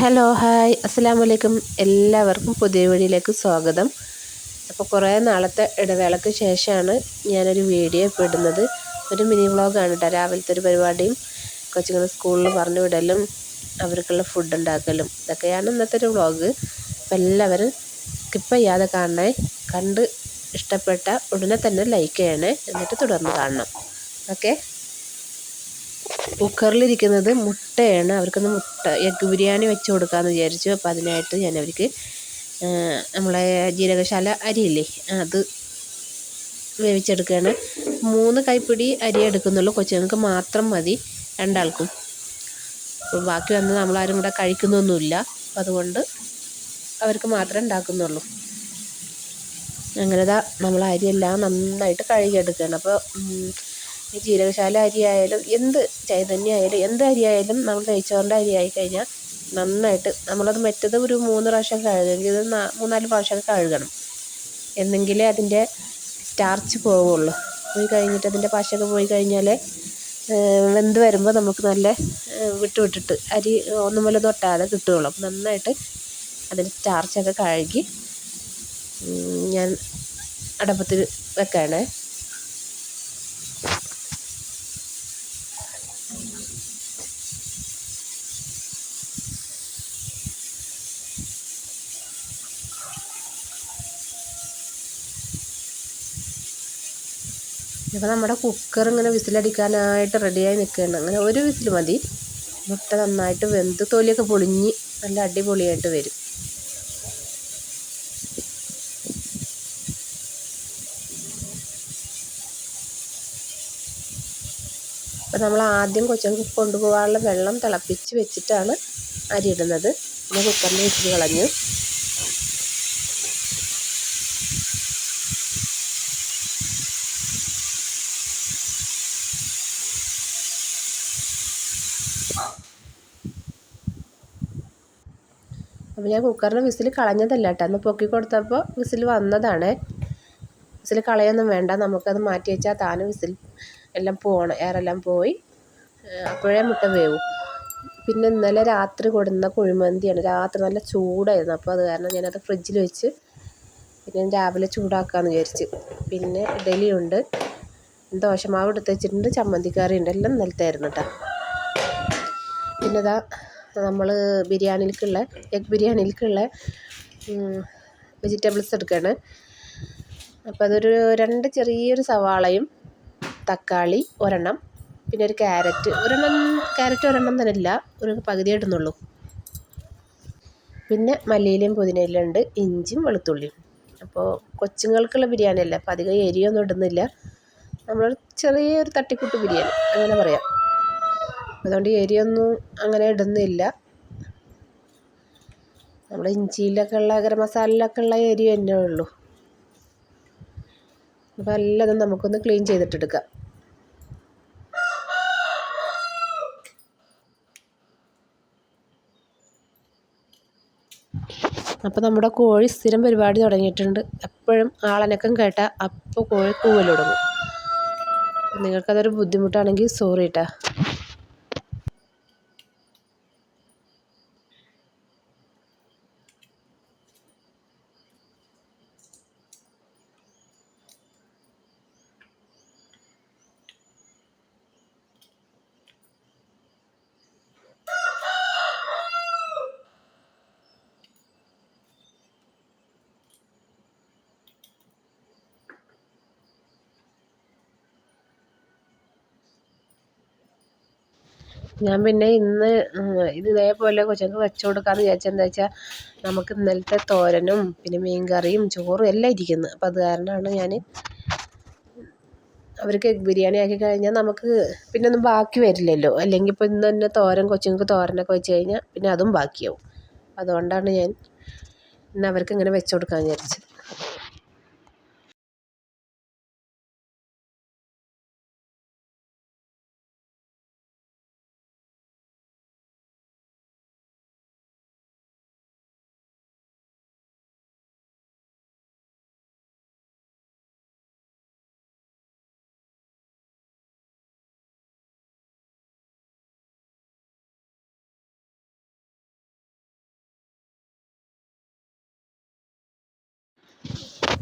Hello hi. അസ്സാം വലൈക്കും എല്ലാവർക്കും പുതിയ വീഡിയോയിലേക്ക് സ്വാഗതം. അപ്പോൾ കുറേ നാളത്തെ ഇടവേളയ്ക്ക് ശേഷമാണ് ഞാനൊരു വീഡിയോ ഇപ്പോൾ ഇടുന്നത്. ഒരു മിനി വ്ളോഗാണ് കേട്ടോ. രാവിലത്തെ ഒരു പരിപാടിയും കൊച്ചുങ്ങൾ സ്കൂളിൽ പറഞ്ഞു വിടലും അവർക്കുള്ള ഫുഡ് ഉണ്ടാക്കലും ഇതൊക്കെയാണ് ഇന്നത്തെ ഒരു വ്ളോഗ്. അപ്പോൾ എല്ലാവരും സ്കിപ്പ് ചെയ്യാതെ കാണണേ. കണ്ട് ഇഷ്ടപ്പെട്ട ഉടനെ തന്നെ ലൈക്ക് ചെയ്യണേ. എന്നിട്ട് തുടർന്ന് കാണണം. ഓക്കെ? കുക്കറിലിരിക്കുന്നത് മുട്ടയാണ്. അവർക്കൊന്ന് മുട്ട എഗ്ഗ് ബിരിയാണി വെച്ച് കൊടുക്കാമെന്ന് വിചാരിച്ചു. അപ്പോൾ അതിനായിട്ട് ഞാൻ അവർക്ക് നമ്മളെ ജീരകശാല അരിയില്ലേ അത് വേവിച്ചെടുക്കുകയാണ്. മൂന്ന് കൈപ്പിടി അരി എടുക്കുന്നുള്ളൂ. കൊച്ചുങ്ങൾക്ക് മാത്രം മതി രണ്ടാൾക്കും. അപ്പോൾ ബാക്കി വന്ന് നമ്മളാരും കൂടെ കഴിക്കുന്നൊന്നുമില്ല. അപ്പം അതുകൊണ്ട് അവർക്ക് മാത്രമേ ഉണ്ടാക്കുന്നുള്ളൂ. അങ്ങനെ ഇതാ നമ്മൾ അരിയെല്ലാം നന്നായിട്ട് കഴുകിയെടുക്കുകയാണ്. അപ്പോൾ ജീരകശാല അരി ആയാലും എന്ത് ചൈതന്യ ആയാലും എന്ത് അരി ആയാലും നമ്മൾ നെയ്ച്ചോറിന്റെ അരി ആയിക്കഴിഞ്ഞാൽ നന്നായിട്ട് നമ്മളത് മറ്റത് ഒരു മൂന്ന് പ്രാവശ്യം കഴുകണം ഇത് മൂന്നാൽ പ്രാവശ്യം കഴുകണം. എന്നെങ്കിലേ അതിന്റെ സ്റ്റാർച്ച് പോവുള്ളൂ. പോയി കഴിഞ്ഞിട്ട് അതിന്റെ പശയൊക്കെ പോയി കഴിഞ്ഞാൽ വെന്ത് വരുമ്പോൾ നമുക്ക് നല്ല വിട്ട് വിട്ടിട്ട് അരി ഒന്നും പോലെ തൊട്ടാതെ കിട്ടുകയുള്ളൂ. അപ്പം നന്നായിട്ട് അതിന്റെ സ്റ്റാർച്ചൊക്കെ കഴുകി ഞാൻ അടപ്പത്തിൽ വെക്കുകയാണേ ഇപ്പോൾ നമ്മുടെ കുക്കർ ഇങ്ങനെ വിസിലടിക്കാനായിട്ട് റെഡിയായി നിൽക്കുകയാണ്. അങ്ങനെ ഒരു വിസിൽ മതി. മുട്ട നന്നായിട്ട് വെന്ത് തൊലിയൊക്കെ പൊളിഞ്ഞ് നല്ല അടിപൊളിയായിട്ട് വരും. അപ്പോൾ നമ്മൾ ആദ്യം കൊച്ചുങ്ങൾക്ക് കൊണ്ടുപോകാനുള്ള വെള്ളം തിളപ്പിച്ച് വെച്ചിട്ടാണ് അരി ഇടുന്നത്. പിന്നെ കുക്കറിൽ വിസിൽ കളഞ്ഞു. അപ്പോൾ ഞാൻ കുക്കറിൽ വിസിൽ കളഞ്ഞതല്ല കേട്ടോ. അന്ന് പൊക്കി കൊടുത്തപ്പോൾ വിസിൽ വന്നതാണ്. വിസിൽ കളയൊന്നും വേണ്ട. നമുക്കത് മാറ്റി വെച്ചാൽ താനും വിസിൽ എല്ലാം പോകണം എയറെല്ലാം പോയി. അപ്പോഴേ മുട്ട വേവും. പിന്നെ ഇന്നലെ രാത്രി കൊടുന്ന കുഴിമന്തിയാണ്. രാത്രി നല്ല ചൂടായിരുന്നു. അപ്പോൾ അത് കാരണം ഞാനത് ഫ്രിഡ്ജിൽ വെച്ച് പിന്നെ രാവിലെ ചൂടാക്കാമെന്ന് വിചാരിച്ച്. പിന്നെ ഇഡലിയുണ്ട് ദോശമാവ് എടുത്ത് വെച്ചിട്ടുണ്ട്. ചമ്മന്തിക്കറി ഉണ്ട് എല്ലാം നിലത്തായിരുന്നു കേട്ടോ. ഇതാ നമ്മൾ ബിരിയാണിയിലേക്കുള്ള എഗ് ബിരിയാണിയിലേക്കുള്ള വെജിറ്റബിൾസ് എടുക്കുകയാണ് അപ്പോൾ അതൊരു രണ്ട് ചെറിയൊരു സവാളയും തക്കാളി ഒരെണ്ണം പിന്നെ ഒരു ക്യാരറ്റ്. ഒരെണ്ണം ക്യാരറ്റ് ഒരെണ്ണം തന്നെ ഇല്ല ഒരു പകുതി ഇടുന്നുള്ളൂ. പിന്നെ മല്ലിയിലയും പുതിനയിലും ഉണ്ട് ഇഞ്ചിയും വെളുത്തുള്ളിയും. അപ്പോൾ കൊച്ചുങ്ങൾക്കുള്ള ബിരിയാണി അല്ല അപ്പോൾ അധികം എരിയൊന്നും ഇടുന്നില്ല. നമ്മൾ ചെറിയൊരു തട്ടിക്കൂട്ട് ബിരിയാണി അങ്ങനെ പറയാം. അതുകൊണ്ട് എരിയൊന്നും അങ്ങനെ ഇടുന്നില്ല. നമ്മൾ ഇഞ്ചിയിലൊക്കെ ഉള്ള ഗരം മസാലയിലൊക്കെ ഉള്ള എരി തന്നെ ഉള്ളൂ. അപ്പോൾ എല്ലാതും നമുക്കൊന്ന് ക്ലീൻ ചെയ്തിട്ടെടുക്കാം. അപ്പോൾ നമ്മുടെ കോഴി സ്ഥിരം പരിപാടി തുടങ്ങിയിട്ടുണ്ട്. എപ്പോഴും ആളനക്കം കേട്ടാൽ അപ്പോൾ കോഴി കൂവൽ തുടങ്ങും. നിങ്ങൾക്കതൊരു ബുദ്ധിമുട്ടാണെങ്കിൽ സോറി കേട്ടോ ഞാൻ പിന്നെ ഇന്ന് ഇത് ഇതേപോലെ കൊച്ചുങ്ങൾക്ക് വെച്ച് കൊടുക്കാമെന്ന് വിചാരിച്ചത് എന്താ വെച്ചാൽ നമുക്ക് ഇന്നലത്തെ തോരനും പിന്നെ മീൻ കറിയും ചോറും എല്ലാം ഇരിക്കുന്നു. അപ്പം അത് കാരണമാണ് ഞാൻ അവർക്ക് എഗ് ബിരിയാണി ആക്കി കഴിഞ്ഞാൽ നമുക്ക് പിന്നെ ഒന്നും ബാക്കി വരില്ലല്ലോ. അല്ലെങ്കിൽ ഇപ്പോൾ ഇന്ന് തന്നെ തോരൻ കൊച്ചുങ്ങൾക്ക് തോരനൊക്കെ വെച്ച് കഴിഞ്ഞാൽ പിന്നെ അതും ബാക്കിയാവും. അതുകൊണ്ടാണ് ഞാൻ ഇന്ന് അവർക്ക് ഇങ്ങനെ വെച്ച് കൊടുക്കാമെന്ന് വിചാരിച്ചത്.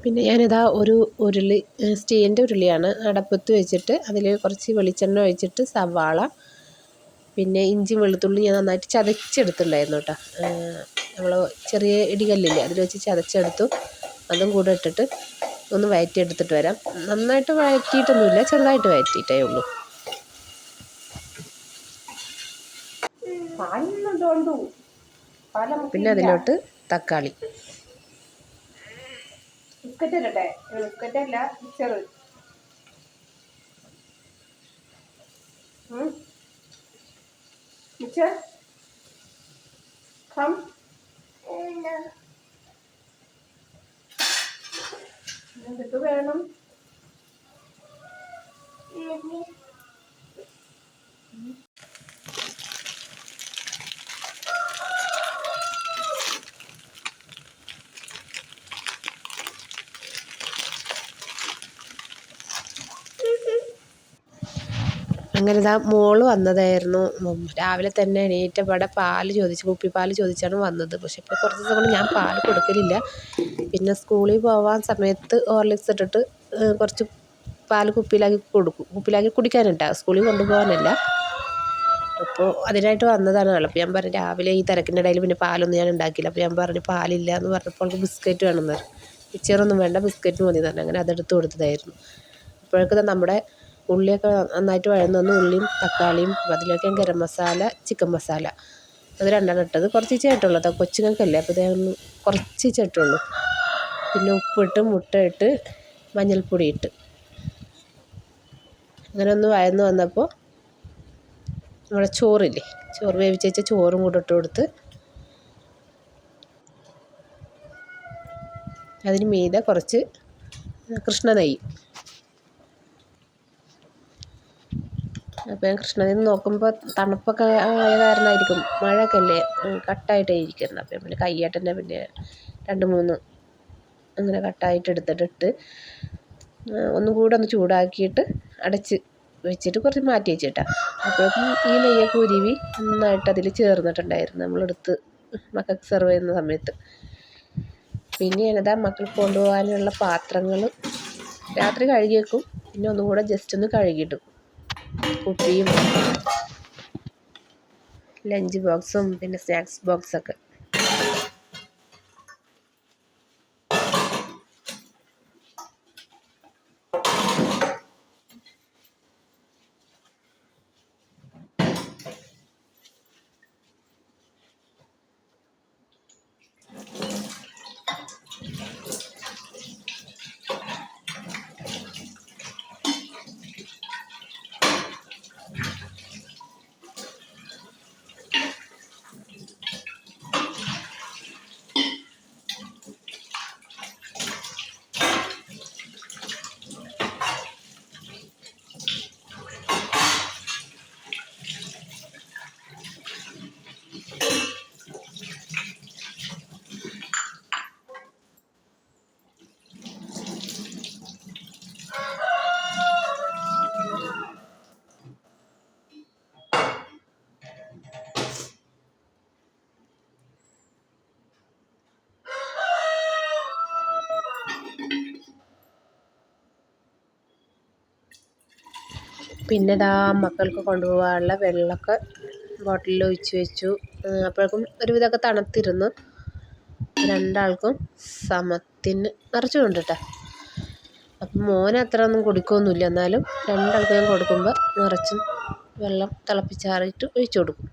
പിന്നെ ഞാനിതാ ഒരു ഉരുളി സ്റ്റീലിന്റെ ഉരുളിയാണ് അടപ്പത്ത് വെച്ചിട്ട് അതിൽ കുറച്ച് വെളിച്ചെണ്ണ ഒഴിച്ചിട്ട് സവാള പിന്നെ ഇഞ്ചി വെളുത്തുള്ളി ഞാൻ നന്നായിട്ട് ചതച്ചെടുത്തിട്ടുണ്ടായിരുന്നു കേട്ടോ. നമ്മൾ ചെറിയ ഇടികല്ലില്ലേ അതിൽ വെച്ച് ചതച്ചെടുത്തു. അതും കൂടെ ഇട്ടിട്ട് ഒന്ന് വഴറ്റിയെടുത്തിട്ട് വരാം. നന്നായിട്ട് വഴറ്റിയിട്ടൊന്നുമില്ല ചെറുതായിട്ട് വഴറ്റിയിട്ടേ ഉള്ളൂ. പിന്നെ അതിലോട്ട് തക്കാളി. ബിസ്ക്കറ്റ് ഇരട്ടെ ബിസ്ക്കറ്റ് അല്ല മിക്സർ കം. എന്തൊക്കെ വേണം? അങ്ങനെ ദാ മോൾ വന്നതായിരുന്നു. രാവിലെ തന്നെ എണീറ്റപാടെ പാൽ ചോദിച്ചു കുപ്പിപ്പാൽ ചോദിച്ചാണ് വന്നത്. പക്ഷെ ഇപ്പോൾ കുറച്ച് ദിവസം കൊണ്ട് ഞാൻ പാൽ കൊടുക്കലില്ല. പിന്നെ സ്കൂളിൽ പോവാൻ സമയത്ത് ഹോർലിക്സ് ഇട്ടിട്ട് കുറച്ച് പാൽ കുപ്പിയിലാക്കി കൊടുക്കും. കുപ്പിയിലാക്കി കുടിക്കാനിട്ടാ സ്കൂളിൽ കൊണ്ടുപോകാനല്ല. അപ്പോൾ അതിനായിട്ട് വന്നതാണ്. അപ്പോൾ ഞാൻ പറഞ്ഞു രാവിലെ ഈ തിരക്കിന്റെ ഇടയിൽ പിന്നെ പാലൊന്നും ഞാൻ ഉണ്ടാക്കിയില്ല. അപ്പോൾ ഞാൻ പറഞ്ഞു പാലില്ല എന്ന് പറഞ്ഞപ്പോൾ അവൾക്ക് ബിസ്ക്കറ്റ് വേണമെന്ന് പറഞ്ഞു. മിച്ചറൊന്നും വേണ്ട ബിസ്ക്കറ്റ് മതി എന്ന് പറഞ്ഞു. അങ്ങനെ അതെടുത്ത് കൊടുത്തതായിരുന്നു. അപ്പോഴേക്കും നമ്മുടെ ഉള്ളിയൊക്കെ നന്നായിട്ട് വഴന്ന് വന്ന് ഉള്ളിയും തക്കാളിയും അതിലേക്ക് ഗരം മസാല ചിക്കൻ മസാല. അത് രണ്ടെണ്ണം ഇട്ടത്. കുറച്ച് ചേട്ടുള്ളൂ കേട്ടോ. കൊച്ചുങ്ങൾക്കല്ലേ. അപ്പോൾ ഇതൊന്ന് കുറച്ച് ചേട്ടുള്ളൂ. പിന്നെ ഉപ്പിട്ട് മുട്ട ഇട്ട് മഞ്ഞൾപ്പൊടി ഇട്ട്. അങ്ങനെ ഒന്ന് വഴന്ന് വന്നപ്പോൾ നമ്മുടെ ചോറില്ലേ? ചോറ് വേവിച്ച് വെച്ച ചോറും കൂടെ ഇട്ട് കൊടുത്ത് അതിന് മീതെ കുറച്ച് കൃഷ്ണ നെയ്യ് അപ്പോൾ ഞാൻ നിന്ന് നോക്കുമ്പോൾ തണുപ്പൊക്കെ ആയ കാരണമായിരിക്കും മഴയൊക്കെ അല്ലേ? കട്ടായിട്ടേ ഇരിക്കുന്നത് അപ്പോൾ പിന്നെ കയ്യായിട്ട് തന്നെ പിന്നെ രണ്ട് മൂന്ന് അങ്ങനെ കട്ടായിട്ട് എടുത്തിട്ടിട്ട് ഒന്നും കൂടെ ഒന്ന് ചൂടാക്കിയിട്ട് അടച്ച് വെച്ചിട്ട് കുറച്ച് മാറ്റി വെച്ചിട്ടാണ് അപ്പോഴേക്കും ഈ നെയ്യൊക്കെ ഉരുവി നന്നായിട്ട് അതിൽ ചേർന്നിട്ടുണ്ടായിരുന്നു. നമ്മളെടുത്ത് മക്കൾക്ക് സെർവ് ചെയ്യുന്ന സമയത്ത്. പിന്നെ ഞാനതാ മക്കൾക്ക് കൊണ്ടുപോകാനുള്ള പാത്രങ്ങൾ രാത്രി കഴുകി വെക്കും പിന്നെ ഒന്നും കൂടെ ജസ്റ്റ് ഒന്ന് കഴുകിയിട്ടും. കുപ്പിയും ലഞ്ച് ബോക്സും പിന്നെ സ്നാക്സ് ബോക്സൊക്കെ. പിന്നെ ദാ മക്കൾക്ക് കൊണ്ടുപോകാനുള്ള വെള്ളമൊക്കെ ബോട്ടിലിൽ ഒഴിച്ച് വെച്ചു. അപ്പോഴേക്കും ഒരുവിധമൊക്കെ തണുത്തിരുന്നു. രണ്ടാൾക്കും സമത്തിന് നിറച്ച് കേട്ടോ അപ്പം മോൻ അത്ര ഒന്നും കുടിക്കുകയൊന്നുമില്ല. എന്നാലും രണ്ടാൾക്കും ഞാൻ കൊടുക്കുമ്പോൾ നിറച്ചും വെള്ളം തിളപ്പിച്ചാറിയിട്ട് ഒഴിച്ച് കൊടുക്കും.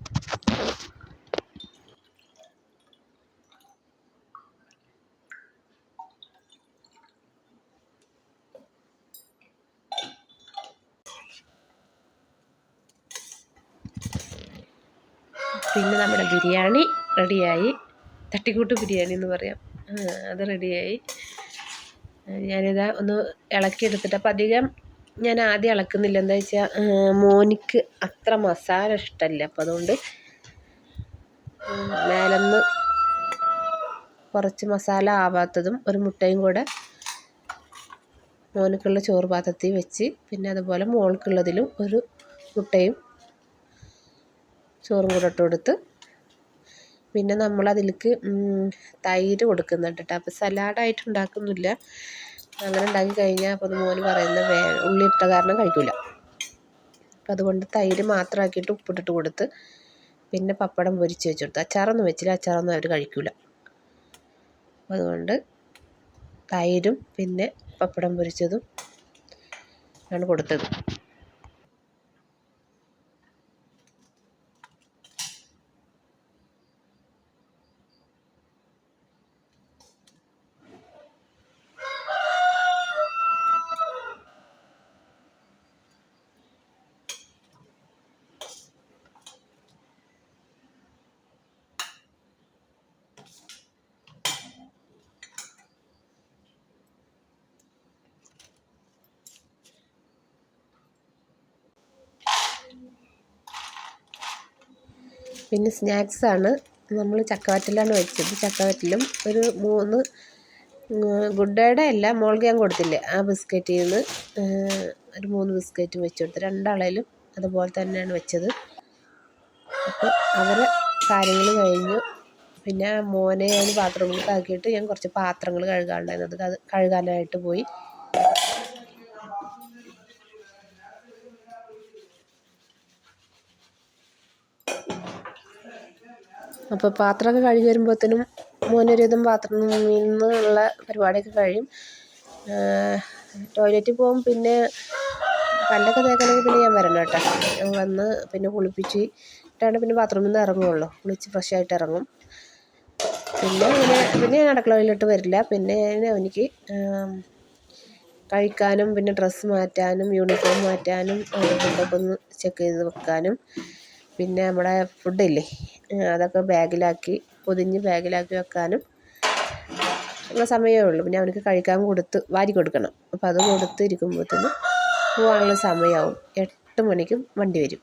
പിന്നെ നമ്മുടെ ബിരിയാണി റെഡിയായി. തട്ടിക്കൂട്ട് ബിരിയാണി എന്ന് പറയാം. അത് റെഡിയായി. ഞാനിതാ ഒന്ന് ഇളക്കിയെടുത്തിട്ട് അപ്പം അധികം ഞാൻ ആദ്യം ഇളക്കുന്നില്ല. എന്താ വെച്ചാൽ മോനിക്ക് അത്ര മസാല ഇഷ്ടമല്ല അപ്പം അതുകൊണ്ട് മേലെന്ന് കുറച്ച് മസാല ആവാത്തതും ഒരു മുട്ടയും കൂടെ മോനക്കുള്ള ചോറ് പാത്രത്തിൽ വെച്ച് പിന്നെ അതുപോലെ മോൾക്കുള്ളതിലും ഒരു മുട്ടയും ചോറും കൂടെ ഇട്ട് കൊടുത്ത് പിന്നെ നമ്മൾ അതിലേക്ക് തൈര് കൊടുക്കുന്നുണ്ട് കേട്ടോ. അപ്പോൾ സലാഡായിട്ട് ഉണ്ടാക്കുന്നില്ല. അങ്ങനെ ഉണ്ടാക്കി കഴിഞ്ഞാൽ അപ്പോൾ മോന് പറയുന്ന വേ ഉള്ളി ഇട്ട കാരണം കഴിക്കില്ല അപ്പോൾ അതുകൊണ്ട് തൈര് മാത്രമാക്കിയിട്ട് ഉപ്പിട്ടിട്ട് കൊടുത്ത് പിന്നെ പപ്പടം പൊരിച്ച് വെച്ച് കൊടുത്തു അച്ചാറൊന്നും വെച്ചില്ല. അച്ചാറൊന്നും അവർ കഴിക്കില്ല അതുകൊണ്ട് തൈരും പിന്നെ പപ്പടം പൊരിച്ചതും ആണ് കൊടുത്തത്. പിന്നെ സ്നാക്സാണ് നമ്മൾ ചക്കവറ്റലാണ് വെച്ചത്. ചക്കവറ്റലും ഒരു മൂന്ന് ഗുഡ് അല്ല മോൾക്ക് ഞാൻ കൊടുത്തില്ലേ ആ ബിസ്ക്കറ്റിൽ നിന്ന് ഒരു മൂന്ന് ബിസ്ക്കറ്റ് വെച്ച് കൊടുത്തു. രണ്ടാളേലും അതുപോലെ തന്നെയാണ് വെച്ചത്. അപ്പോൾ അവരെ കാര്യങ്ങൾ കഴിഞ്ഞു. പിന്നെ മോനെ ഞാൻ ബാത്റൂമിലേക്ക് ആക്കിയിട്ട് ഞാൻ കുറച്ച് പാത്രങ്ങൾ കഴുകാനുണ്ടായിരുന്നത് അത് കഴുകാനായിട്ട് പോയി. അപ്പോൾ പാത്രമൊക്കെ കഴുകി വരുമ്പോഴത്തേനും മോനൊരുവിധം പാത്രം നിന്നുള്ള പരിപാടിയൊക്കെ കഴിയും. ടോയ്ലറ്റിൽ പോകും. പിന്നെ പല്ലൊക്കെ തേക്കണമെങ്കിൽ പിന്നെ ഞാൻ വരണം കേട്ടോ. വന്ന് പിന്നെ കുളിപ്പിച്ച് ഇട്ടാണ് പിന്നെ ബാത്റൂമിൽ നിന്ന് ഇറങ്ങുകയുള്ളൂ കുളിച്ച് ഫ്രഷ് ആയിട്ട് ഇറങ്ങും. പിന്നെ അങ്ങനെ പിന്നെ ഞാൻ അടുക്കളയിലോട്ട് വരില്ല. പിന്നെ ഞാൻ അവനിക്ക് കഴിക്കാനും പിന്നെ ഡ്രസ്സ് മാറ്റാനും യൂണിഫോം മാറ്റാനും ഫുഡൊക്കെ ഒന്ന് ചെക്ക് ചെയ്ത് വെക്കാനും പിന്നെ നമ്മുടെ ഫുഡില്ലേ അതൊക്കെ ബാഗിലാക്കി പൊതിഞ്ഞ് ബാഗിലാക്കി വെക്കാനും ഉള്ള സമയമേ ഉള്ളൂ. പിന്നെ അവനക്ക് കഴിക്കാൻ കൊടുത്ത് വാരി കൊടുക്കണം. അപ്പോൾ അത് കൊടുത്ത് ഇരിക്കുമ്പോഴത്തേനും പോകാനുള്ള സമയമാവും എട്ട് മണിക്കും വണ്ടി വരും.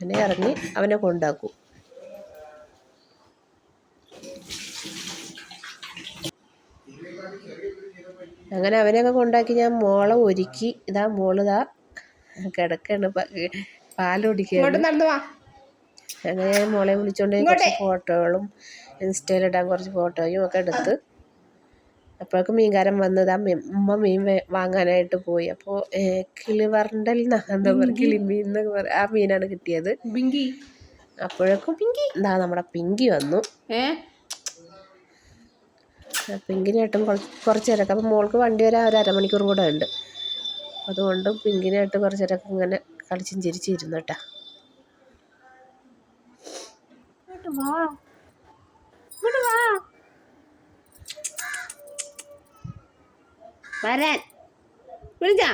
അങ്ങനെ ഇറങ്ങി അവനെ കൊണ്ടാക്കും. അങ്ങനെ അവനെയൊക്കെ കൊണ്ടാക്കി ഞാൻ മോളെ ഒരുക്കി. ഇതാ മോളിതാ. കിടക്കാണ്. പാൽ അങ്ങനെ മോളെ വിളിച്ചുകൊണ്ട് കുറച്ച് ഫോട്ടോകളും ഇൻസ്റ്റയിലിടാൻ കുറച്ച് ഫോട്ടോയും ഒക്കെ എടുത്ത്. അപ്പോഴേക്കും മീൻകാരൻ വന്നത്. ആ ഉമ്മ മീൻ വാങ്ങാനായിട്ട് പോയി. അപ്പോൾ കിളിവറണ്ടൽ എന്നാണ് എന്താ പറയുക കിളിമീൻ എന്നൊക്കെ പറയുക ആ മീനാണ് കിട്ടിയത്. പിങ്കി. അപ്പോഴേക്കും പിങ്കി. എന്താ നമ്മുടെ പിങ്കി വന്നു. പിങ്കിനായിട്ടും കുറച്ച് കുറച്ച് നേരമൊക്കെ അപ്പം മോൾക്ക് വണ്ടി വരാൻ ഒരു അരമണിക്കൂർ കൂടെ ഉണ്ട്. അതുകൊണ്ട് പിങ്കിനായിട്ട് കുറച്ച് നേരമൊക്കെ ഇങ്ങനെ കളിച്ചും ചിരിച്ചിരുന്നു കേട്ടോ. വരാൻ. വിളിച്ചാ?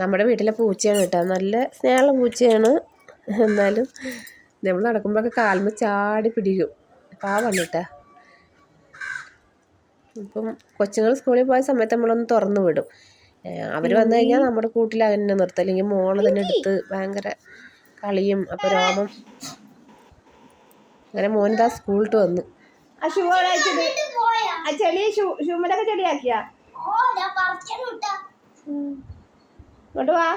നമ്മുടെ വീട്ടിലെ പൂച്ചയാണ് കേട്ടോ. നല്ല സ്നേഹമുള്ള പൂച്ചയാണ്. എന്നാലും നമ്മൾ നടക്കുമ്പോഴൊക്കെ കാൽമ ചാടി പിടിക്കും. പാവാണ് കേട്ടോ. ഇപ്പം കൊച്ചുങ്ങൾ സ്കൂളിൽ പോയ സമയത്ത് നമ്മളൊന്ന് തുറന്നു വിടും. അവർ വന്നു കഴിഞ്ഞാൽ നമ്മുടെ കൂട്ടിൽ അങ്ങനെ നിർത്തും. അല്ലെങ്കിൽ മോൾ തന്നെ എടുത്ത് ഭയങ്കര കളിയും അപ്പോൾ രോമം. അങ്ങനെ മോനിതാ സ്കൂളിട്ട് വന്നു. ഇങ്ങോട്ട് വാ.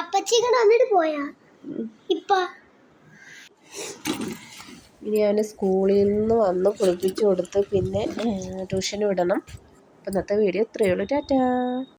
അപ്പച്ചിക്കണ വന്നിട്ട് പോയാ? ഇപ്പ. ഇനി അവന് സ്കൂളിൽ നിന്ന് വന്ന് കുളിപ്പിച്ച് കൊടുത്ത് പിന്നെ ട്യൂഷന് വിടണം. അപ്പം ഇന്നത്തെ വീഡിയോ ഇത്രയേ ഉള്ളൂ. ടാറ്റാ.